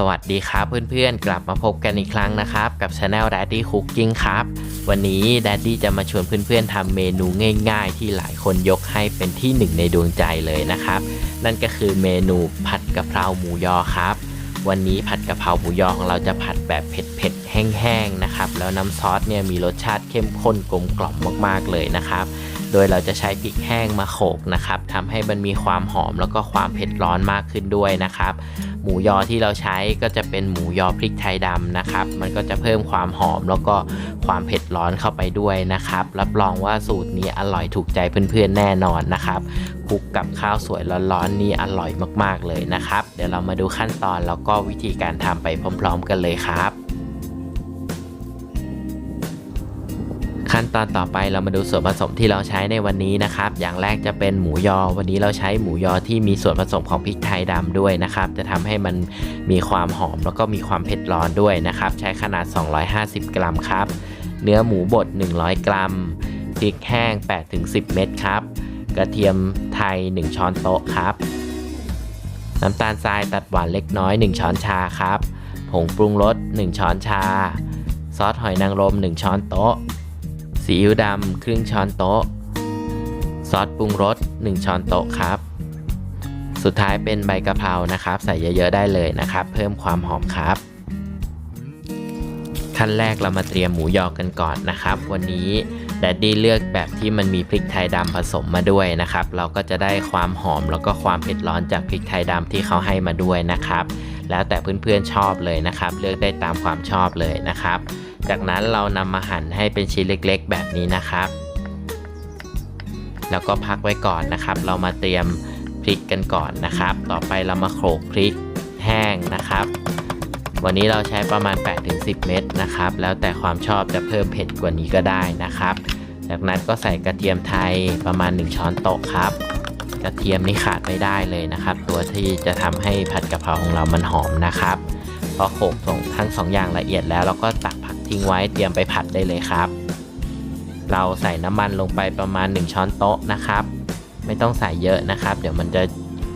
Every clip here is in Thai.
สวัสดีครับเพื่อนๆ กลับมาพบกันอีกครั้งนะครับ กับ Channel Daddy Cooking ครับ วันนี้ Daddy จะมาชวนเพื่อนๆทำเมนูง่ายๆ ที่หลายคนยกให้เป็นที่หนึ่งในดวงใจเลยนะครับ นั่นก็คือเมนูผัดกะเพราหมูยอครับ วันนี้ผัดกะเพราหมูยอของเราจะผัดแบบเผ็ดๆ แห้งๆนะครับ แล้วน้ำซอสเนี่ยมีรสชาติเข้มข้นกลมกล่อมมากๆเลยนะครับ โดยเราจะใช้พริกแห้งมาโขกนะครับทำให้มันมีความหอมแล้วก็ความเผ็ดร้อนมากขึ้นด้วยนะครับ หมูยอที่เราใช้ก็จะเป็นหมูยอพริกไทยดำนะครับ มันก็จะเพิ่มความหอมแล้วก็ความเผ็ดร้อนเข้าไปด้วยนะครับ รับรองว่าสูตรนี้อร่อยถูกใจเพื่อนๆแน่นอนนะครับคลุกกับข้าวสวยร้อนๆนี่อร่อยมากๆเลยนะครับ เดี๋ยวเรามาดูขั้นตอนแล้วก็วิธีการทำไปพร้อม ๆ กันเลยครับ ขั้นตอนต่อไปเรามาดูส่วนผสมที่เราใช้ในวันนี้นะครับ อย่างแรกจะเป็นหมูยอ วันนี้เราใช้หมูยอที่มีส่วนผสมของพริกไทยดำด้วยนะครับ จะทำให้มันมีความหอมแล้วก็มีความเผ็ดร้อนด้วยนะครับ ใช้ขนาด 250 กรัมครับ เนื้อหมูบด 100 กรัม พริกแห้ง 8-10 เม็ดครับ กระเทียมไทย 1 ช้อนโต๊ะครับ น้ำตาลทรายตัดหวานเล็กน้อย 1 ช้อนชาครับ ผงปรุงรส 1 ช้อนชา ซอสหอยนางรม 1 ช้อนโต๊ะ ซีอิ๊วดำครึ่งช้อนโต๊ะ ซอสปรุงรส 1 ช้อนโต๊ะครับ สุดท้ายเป็นใบกะเพรานะครับ ใส่เยอะๆได้เลยนะครับ เพิ่มความหอมครับ ขั้นแรกเรามาเตรียมหมูยอกันก่อนนะครับ วันนี้แดดดี้เลือกแบบที่มันมีพริกไทยดำผสมมาด้วยนะครับ เราก็จะได้ความหอมแล้วก็ความเผ็ดร้อนจากพริกไทยดำที่เขาให้มาด้วยนะครับ แล้วแต่เพื่อนๆชอบเลยนะครับ เลือกได้ตามความชอบเลยนะครับ จากนั้นเรานำมาหั่นให้เป็นชิ้นเล็กๆ แบบนี้นะครับ แล้วก็พักไว้ก่อนนะครับ เรามาเตรียมพริกกันก่อนนะครับ ต่อไปเรามาโขลกพริกแห้งนะครับ วันนี้เราใช้ประมาณ 8-10 เม็ดนะครับ แล้วแต่ความชอบจะเพิ่มเผ็ดกว่านี้ก็ได้นะครับ จากนั้นก็ใส่กระเทียมไทยประมาณ 1 ช้อนโต๊ะครับกระเทียมนี่ขาดไม่ได้เลยนะครับ ตัวที่จะทำให้ผัดกะเพราของเรามันหอมนะครับพอโขลกทั้งสองอย่างละเอียดแล้วเราก็ตัก ทิ้งไว้เตรียมไปผัดได้เลยครับ เราใส่น้ำมันลงไปประมาณ 1 ช้อนโต๊ะนะครับ ไม่ต้องใส่เยอะนะครับ เดี๋ยวมันจะ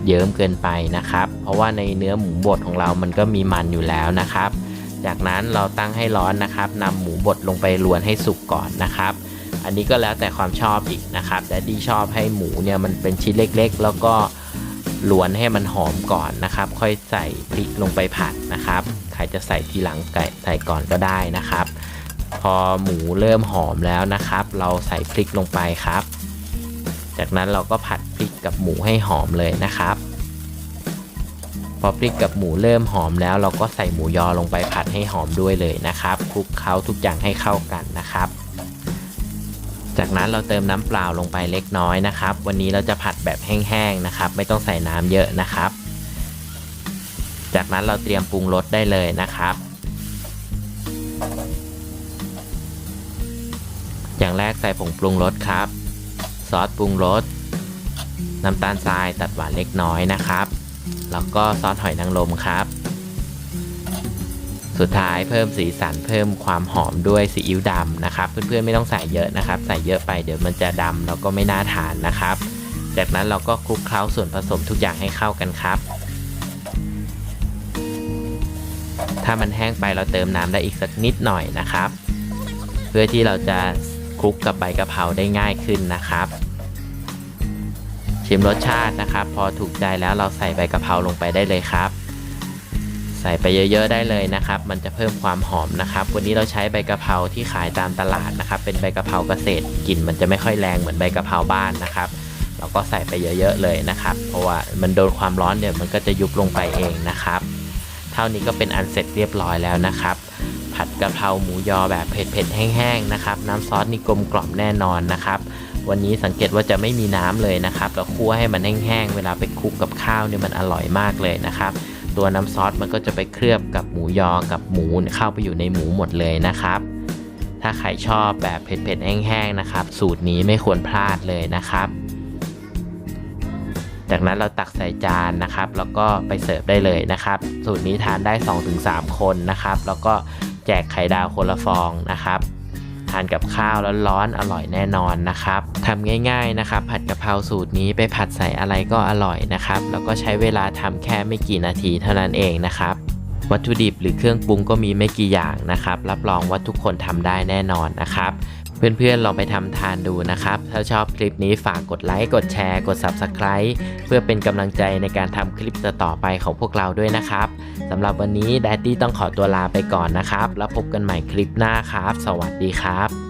เยิ้มเกินไปนะครับ เพราะว่าในเนื้อหมูบดของเรามันก็มีมันอยู่แล้วนะครับ จากนั้นเราตั้งให้ร้อนนะครับนำหมูบดลงไปลวนให้สุกก่อนนะครับ อันนี้ก็แล้วแต่ความชอบอีกนะครับแต่ดีชอบให้หมูเนี่ยมันเป็นชิ้นเล็ก ๆ แล้วก็ลวนให้มันหอมก่อนนะครับ ค่อยใส่พริกลงไปผัดนะครับ รจะใส่ทีหลังไก่ใส่ก่อนก็ได้นะครับ พอหมูเริ่มหอมแล้วนะครับ เราใส่พริกลงไปครับ จากนั้นเราก็ผัดพริกกับหมูให้หอมเลยนะครับ พอพริกกับหมูเริ่มหอมแล้ว เราก็ใส่หมูยอลงไปผัดให้หอมด้วยเลยนะครับคลุกเคล้าทุกอย่างให้เข้ากันนะครับจากนั้นเราเติมน้ำเปล่าลงไปเล็กน้อยนะครับ วันนี้เราจะผัดแบบแห้งๆนะครับ ไม่ต้องใส่น้ำเยอะนะครับ จากนั้นเราเตรียมปรุงรสได้เลยนะครับ อย่างแรกใส่ผงปรุงรสครับ ซอสปรุงรส น้ำตาลทรายตัดหวานเล็กน้อยนะครับ แล้วก็ซอสหอยนางรมครับ สุดท้ายเพิ่มสีสันเพิ่มความหอมด้วยซีอิ๊วดำนะครับ เพื่อนๆไม่ต้องใส่เยอะนะครับ ใส่เยอะไปเดี๋ยวมันจะดำแล้วก็ไม่น่าทานนะครับ จากนั้นเราก็คลุกเคล้าส่วนผสมทุกอย่างให้เข้ากันครับ ถ้ามันแห้งไปเราเติมน้ำได้อีกสักนิดหน่อยนะครับ เพื่อที่เราจะคลุกกับใบกะเพราได้ง่ายขึ้นนะครับ ชิมรสชาตินะครับ พอถูกใจแล้วเราใส่ใบกะเพราลงไปได้เลยครับ ใส่ไปเยอะๆได้เลยนะครับ มันจะเพิ่มความหอมนะครับ วันนี้เราใช้ใบกะเพราที่ขายตามตลาดนะครับ เป็นใบกะเพราเกษตรกลิ่นมันจะไม่ค่อยแรงเหมือนใบกะเพราบ้านนะครับเราก็ใส่ไปเยอะๆเลยนะครับ เพราะว่ามันโดนความร้อนเดี๋ยวมันก็จะยุบลงไปเองนะครับ เท่านี้ก็เป็นอันเสร็จเรียบร้อยแล้วนะครับ ผัดกะเพราหมูยอแบบเผ็ดๆแห้งๆนะครับ น้ำซอสนี่กลมกล่อมแน่นอนนะครับ วันนี้สังเกตว่าจะไม่มีน้ำเลยนะครับเราคั่วให้มันแห้งๆเวลาไปคลุกกับข้าวเนี่ยมันอร่อยมากเลยนะครับตัวน้ำซอสมันก็จะไปเคลือบกับหมูยอกับหมูเข้าไปอยู่ในหมูหมดเลยนะครับ ถ้าใครชอบแบบเผ็ดๆแห้งๆนะครับ สูตรนี้ไม่ควรพลาดเลยนะครับ จากนั้นเราตักใส่จานนะครับ แล้วก็ไปเสิร์ฟได้เลยนะครับ สูตรนี้ทานได้ 2-3 คนนะครับ แล้วก็แจกไข่ดาวคนละฟองนะครับทานกับข้าวแล้วร้อนอร่อยแน่นอนนะครับทำง่ายๆนะครับ ผัดกะเพราสูตรนี้ไปผัดใส่อะไรก็อร่อยนะครับ แล้วก็ใช้เวลาทำแค่ไม่กี่นาทีเท่านั้นเองนะครับ วัตถุดิบหรือเครื่องปรุงก็มีไม่กี่อย่างนะครับ รับรองว่าทุกคนทำได้แน่นอนนะครับ เพื่อนๆลองไปทำทานดูนะครับ ถ้าชอบคลิปนี้ฝากกดไลค์ กดแชร์ กด Subscribe เพื่อเป็นกำลังใจในการทำคลิปต่อไปของพวกเราด้วยนะครับสำหรับวันนี้แดดดี้ต้องขอตัวลาไปก่อนนะครับ แล้วพบกันใหม่คลิปหน้าครับ สวัสดีครับ